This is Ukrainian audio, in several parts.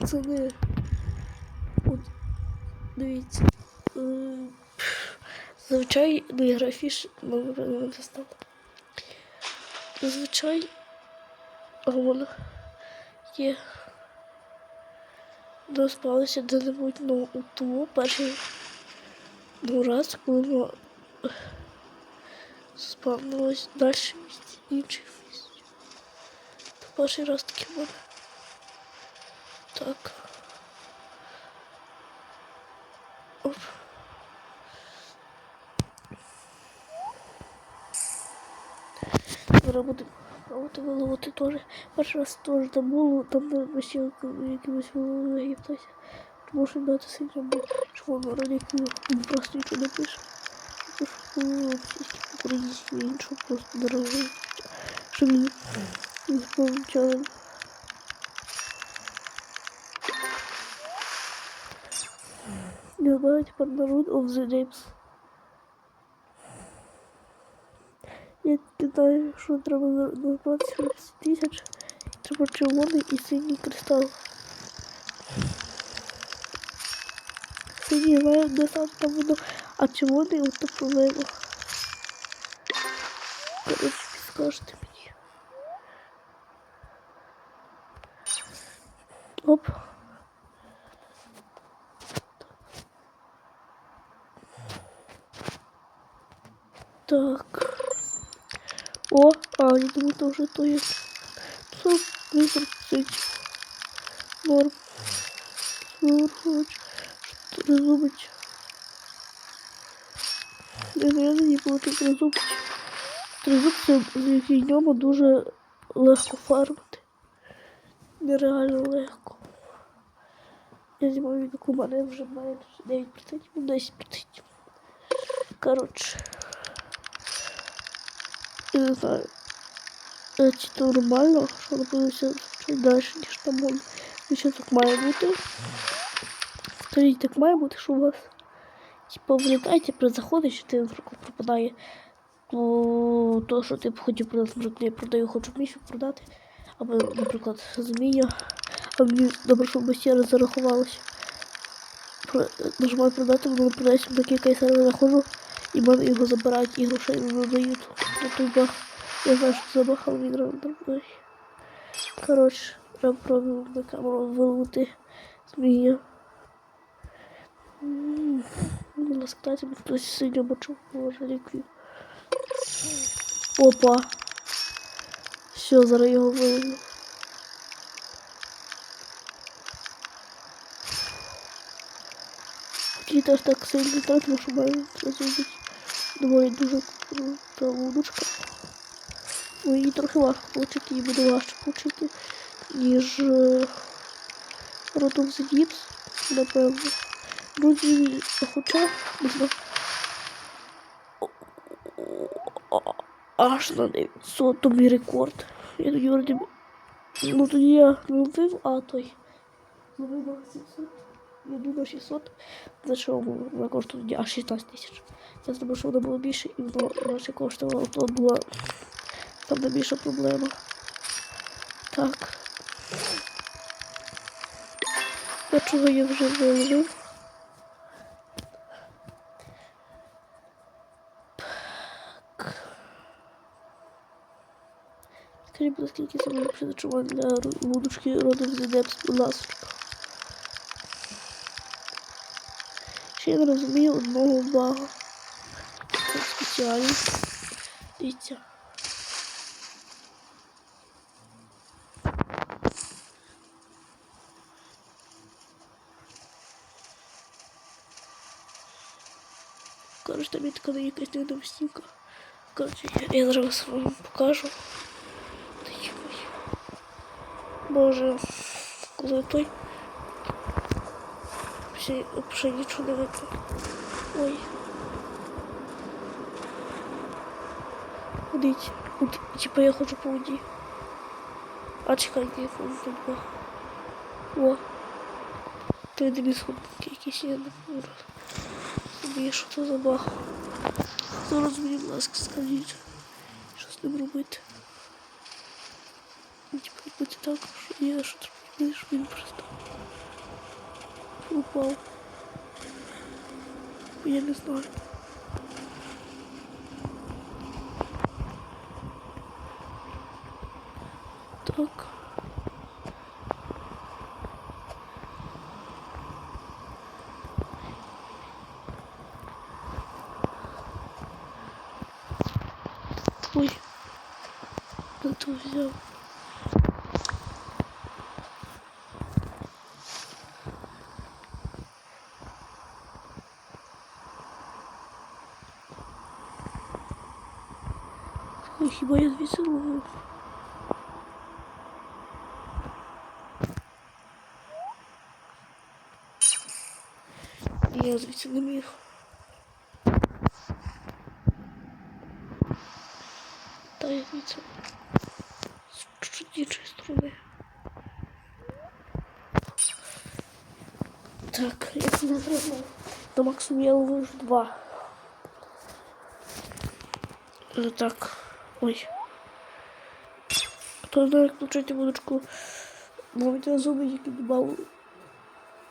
пацани. От, дивіться. Е, Зазвичай не графіш, ну, не достав. Зазвичай воно є. Доспалися де-небудь ну, у тому перший ну, раз, коли ми спавнилось далі місць інших місць. Це перший раз таки буде. Так. Оп. Зараз будемо пробувати виловити теж. Перший раз теж там було, там ще якимось виловили гіптося. Тому що дати сильно було, що воно радикує, просто нічого не пише. По-російськи, по-українськи, іншого просто дорогий. Що мені не помічали. Знаю тепер народ of the Names. Я не знаю, що треба назвати 16 тисяч. Треба червоний і синій кристал. Синій знаю, де сам там воно, а червоний от то проблема. Коротше, підскажете мені. Оп. Так. О, а, я думаю, это уже то есть. Все, выбор цветів. Норм. Сверху. Що розумить. Наверное, не було так розумить. Тризуб це завдяки дуже легко фармити. Нереально легко. Я знімаю від у мене вже має 9%, ну 10%. Коротше. Я не знаю. Е, нормально, що робилося далі, ніж там було. І що так має бути? Скажіть, так має бути, що у вас типа влітаєте, при заході, що ти, наприклад, пропадає то, то що ти б хотів продати, я продаю, хочу мішу продати. Або, наприклад, змія. А мені добре, що бастіра зарахувалося. Про- Нажимаю продати, воно продається на кілька сервер заходжу, і мене його забирають і грошей не додають той баг. Я знаю, що за баг, але він рандомний. Коротше, треба пробую на камеру виловити змія. М, Ну, розкатати, бо хтось сильно бачив, може реквію. Опа. Все, зараз його виловлю. Такий теж так сильно тратимо, що маю зробити. Думаю, дуже удочка. Ну, її трохи важко получити, її буде важче получити, ніж of the Deeps, напевно. Друзі, хоча, знаю. Аж на 900 мій рекорд. Я тоді вроді... Ну тоді я не ловив, а той. Ловив на 700. Я думаю 600. За що на кошту аж 16 тисяч. Я зробив, що воно було більше, і воно менше коштувало, то була там найбільша проблема. Так. Першого я вже виловив. Скажіть, будь ласка, скільки буде предочування для вудочки родом з Депс, будь Ще не розумію одного бага. Це спеціально. Дивіться. Коротше, там є така якась недовстінка. Коротше, я, я зараз вам покажу. Боже, коли той. Ще, ще нічого не видно. Ой. Ходіть. От, Типа я ходжу по воді. А чекай, я ходжу тут. О. Ти диві сходники якісь я не можу. Собі, що це за баг. Зараз мені, будь ласка, скажіть, що з ним робити. Ну, Типа, робити так, що я що треба, що він просто Упав. Я не знаю. Так. Ой. Это взял. Хіба я звідси ловив? Я звідси не міг. Та я звідси. З чуть іншої сторони. Так, я не зробив. До максимум я ловив два. Е, Так. Ой. Хто знає, як включити водочку? Мовить на зуби, які добавив.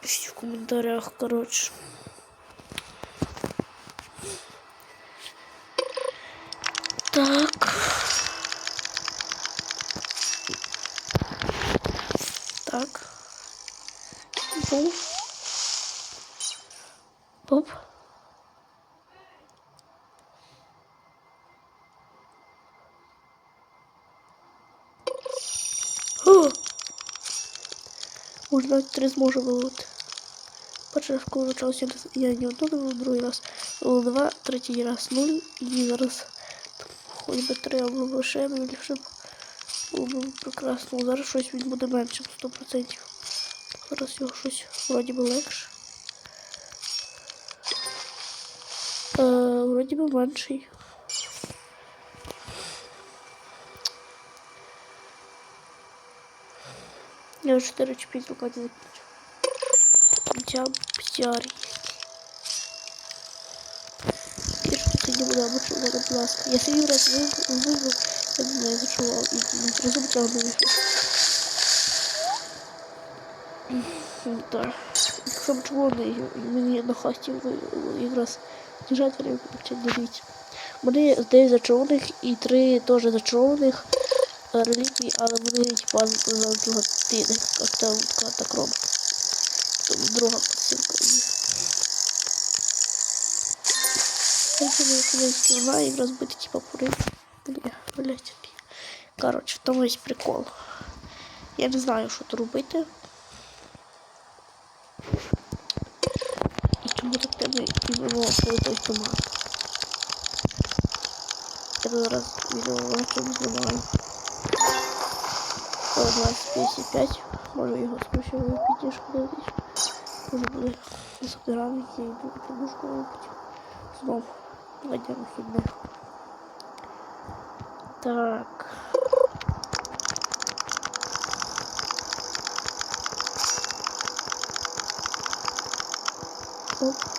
Пишіть в коментарях, коротше. Так. Навіть три зможу виловити. Перший раз, коли почався, я не одну виловив, другий раз виловив два, третій раз нуль, і зараз хоч би три або лише більше б було б прекрасно. Зараз щось він буде меншим 100%. Зараз його щось вроді би легше. Е, вроді би менший. Я вже 4 чи 5 рукати закінчив. Хоча б п'ярі. Я ж тут не буду обучу, будь ласка. Я сидів раз вивів, я не знаю, зачував і разом тягнув вийшов. Так. Якщо б червоний мені на хасті якраз держать время почать дивіться. Є 9 зачарованих і 3 теж зачарованих реліквій, але вони типа золотини, як там так робить. Тому друга посилка у них. Я думаю, що і розбити типа курить. Бля, блять. Коротше, в тому є прикол. Я не знаю, що тут робити. І чому так тебе іменно той туман. Я зараз відео знімаю. 2055. Може його спочатку підніж кудись. Може буде забирати і буду подушку робити. Знов два дня вихідних. Так. Оп. Оп.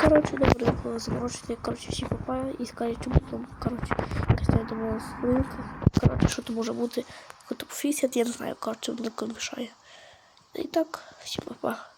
Короче, добре було заморочити, короче, всі попали і сказати, чому там, короче, якась я думала свинка. Короче, що то може бути, як 50, я не знаю, короче, велико мішає. І так, всім попа.